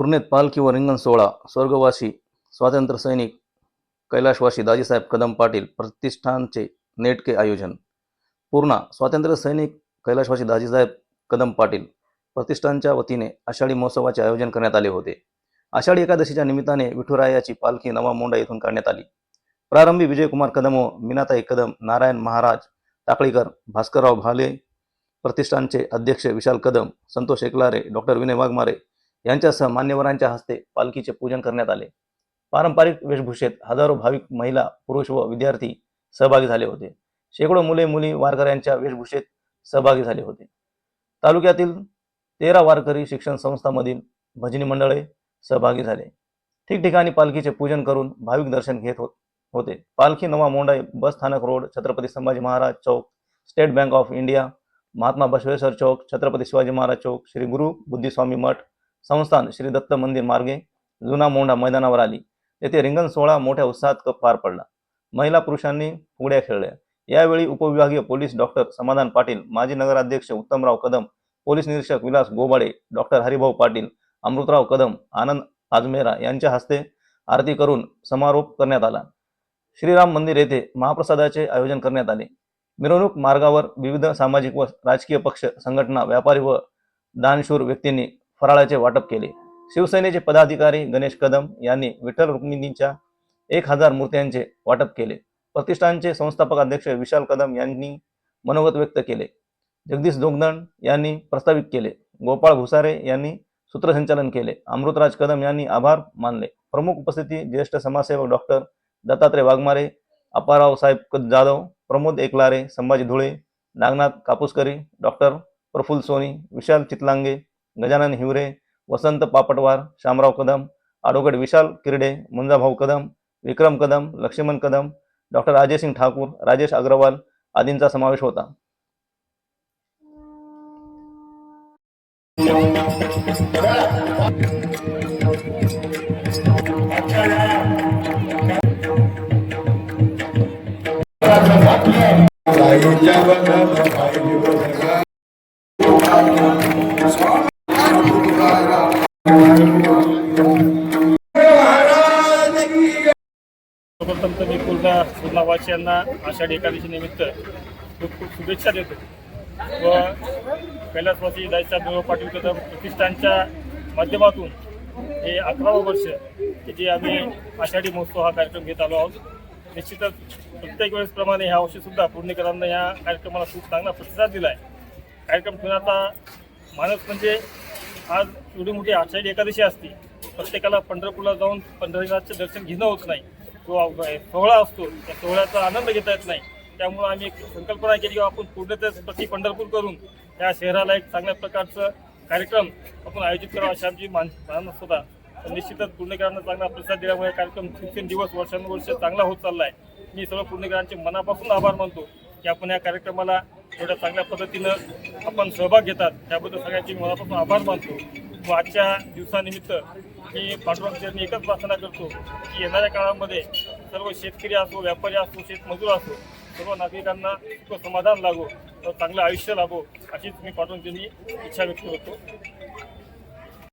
पूर्णेत पालखी व रिंगण सोहळा स्वर्गवासी स्वातंत्र्य सैनिक कैलाशवासी दाजीसाहेब कदम पाटील प्रतिष्ठानचे नेटके आयोजन. पूर्णा स्वातंत्र्य सैनिक कैलाशवासी दाजीसाहेब कदम पाटील प्रतिष्ठानच्या वतीने आषाढी महोत्सवाचे आयोजन करण्यात आले होते. आषाढी एकादशीच्या निमित्ताने विठुरायाची पालखी नवा मोंडा येथून काढण्यात आली. प्रारंभी विजयकुमार कदम व मीनाताई कदम नारायण महाराज टाकळीकर भास्करराव भाले प्रतिष्ठानचे अध्यक्ष विशाल कदम संतोष एकलारे डॉक्टर विनय वाघमारे यांच्यासह मान्यवरांच्या हस्ते पालखीचे पूजन करण्यात आले. पारंपरिक वेशभूषेत हजारो भाविक महिला पुरुष व विद्यार्थी सहभागी झाले होते. शेकडो मुले मुली वारकऱ्यांच्या वेशभूषेत सहभागी झाले होते. तालुक्यातील तेरा वारकरी शिक्षण संस्थांमधील भजनी मंडळे सहभागी झाले. ठिकठिकाणी पालखीचे पूजन करून भाविक दर्शन घेत होत होते. पालखी नवा मोंडाई बस स्थानक road Chhatrapati Sambhaji Maharaj Chowk state bank of India Mahatma Basaveshwar Chowk Chhatrapati Shivaji Maharaj Chowk Shri Guru Buddhiswami Math संस्थान श्री दत्त मंदिर मार्गे जुना मोंढा मैदानावर आली. येथे रिंगण सोहळा मोठ्या उत्साहात कप पार पडला. महिला पुरुषांनी फुगड्या खेळल्या. यावेळी उपविभागीय पोलीस डॉक्टर समाधान पाटील माजी नगराध्यक्ष उत्तमराव कदम पोलीस निरीक्षक विलास गोबाडे डॉक्टर हरिभाऊ पाटील अमृतराव कदम आनंद आजमेरा यांच्या हस्ते आरती करून समारोप करण्यात आला. श्रीराम मंदिर येथे महाप्रसादाचे आयोजन करण्यात आले. मिरवणूक मार्गावर विविध सामाजिक व राजकीय पक्ष संघटना व्यापारी व दानशूर व्यक्तींनी फराळाचे वाटप केले. शिवसेनेचे पदाधिकारी गणेश कदम यांनी विठ्ठल रुक्मिणींच्या एक हजार मूर्त्यांचे वाटप केले. प्रतिष्ठानचे संस्थापक अध्यक्ष विशाल कदम यांनी मनोगत व्यक्त केले. जगदीश जोगदण यांनी प्रस्तावित केले. गोपाळ भुसारे यांनी सूत्रसंचालन केले. अमृतराज कदम यांनी आभार मानले. प्रमुख उपस्थिती ज्येष्ठ समाजसेवक doctor Dattatray Waghmare Apparao Saheb Jadhav Pramod Eklare Sambhaji Dhule Nagnath Kapuskari doctor Prafull Soni Vishal Chitlange Gajanan Hiware Vasant Papatwar Shamrao Kadam advocate Vishal Kirde Munjabhau Kadam Vikram Kadam Laxman Kadam doctor Ajay Singh Thakur Rajesh Agrawal आदींचा समावेश होता. सर्वप्रथम तर पूर्ण पूर्णवासियांना आषाढी एकादशी निमित्त खूप खूप शुभेच्छा देतो. व कैलासवासी जायचा देव पाटील कदम प्रतिष्ठानच्या माध्यमातून हे अकरावं वर्ष की जे आम्ही आषाढी महोत्सव हा कार्यक्रम घेत आलो आहोत. निश्चितच प्रत्येक वेळेसप्रमाणे ह्या वर्षीसुद्धा पूर्णेकरांना ह्या कार्यक्रमाला खूप चांगला प्रतिसाद दिला आहे कार्यक्रम ठेवण्याचा मानस म्हणजे आज एवढी मोठी आषाढी एकादशी असते प्रत्येकाला पंढरपूरला जाऊन पंढरीनाथचे दर्शन घेणं होत नाही. तो सोहळा असतो. त्या सोहळ्याचा आनंद घेता येत नाही. त्यामुळे आम्ही एक संकल्पना केली की आपण पूर्ण प्रति पंढरपूर करून त्या शहराला एक चांगल्या प्रकारचं कार्यक्रम आपण आयोजित करावा अशी आमची मान तर निश्चितच पुणेकरांना चांगला प्रतिसाद दिल्यामुळे कार्यक्रम दिवसेंदिवस वर्षानुवर्ष चांगला होत चालला आहे मी सर्व पुणेकरांचे मनापासून आभार मानतो की आपण या कार्यक्रमाला एवढ्या चांगल्या पद्धतीनं आपण सहभाग घेतात. त्याबद्दल सगळ्यांचे मनापासून आभार मानतो. व आजच्या दिवसानिमित्त मी पांडुरंगाने एकच प्रार्थना करतो की येणाऱ्या काळामध्ये सर्व शेतकरी असो व्यापारी असो शेतमजूर असो सर्व नागरिकांना समाधान लागो व चांगलं आयुष्य लाभो अशीच मी पांडुरंगांनी इच्छा व्यक्त करतो.